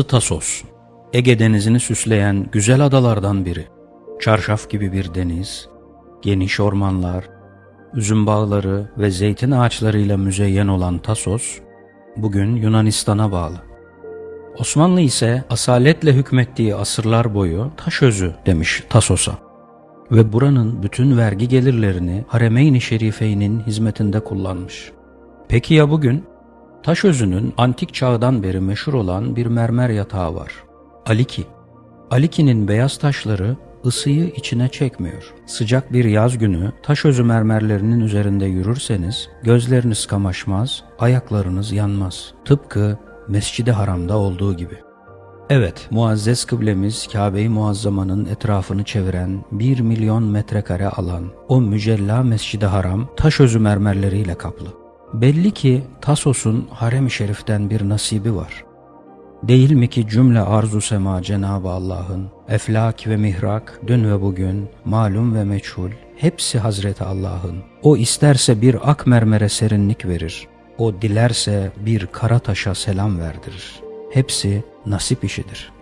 Tasos, Ege denizini süsleyen güzel adalardan biri. Çarşaf gibi bir deniz, geniş ormanlar, üzüm bağları ve zeytin ağaçlarıyla müzeyyen olan Tasos, bugün Yunanistan'a bağlı. Osmanlı ise asaletle hükmettiği asırlar boyu Taşözü demiş Tasos'a ve buranın bütün vergi gelirlerini Haremeyn-i Şerifeyn'in hizmetinde kullanmış. Peki ya bugün? Taşözü'nün antik çağdan beri meşhur olan bir mermer yatağı var. Aliki. Aliki'nin beyaz taşları ısıyı içine çekmiyor. Sıcak bir yaz günü taşözü mermerlerinin üzerinde yürürseniz gözleriniz kamaşmaz, ayaklarınız yanmaz. Tıpkı Mescid-i Haram'da olduğu gibi. Evet, muazzez kıblemiz Kabe-i Muazzama'nın etrafını çeviren 1 milyon metrekare alan o mücella Mescid-i Haram taş özü mermerleriyle kaplı. Belli ki Tasos'un harem-i şeriften bir nasibi var. Değil mi ki cümle arzu sema Cenab-ı Allah'ın, eflak ve mihrak, dün ve bugün, malum ve meçhul, hepsi Hazreti Allah'ın. O isterse bir ak mermere serinlik verir, o dilerse bir kara taşa selam verdirir. Hepsi nasip işidir.''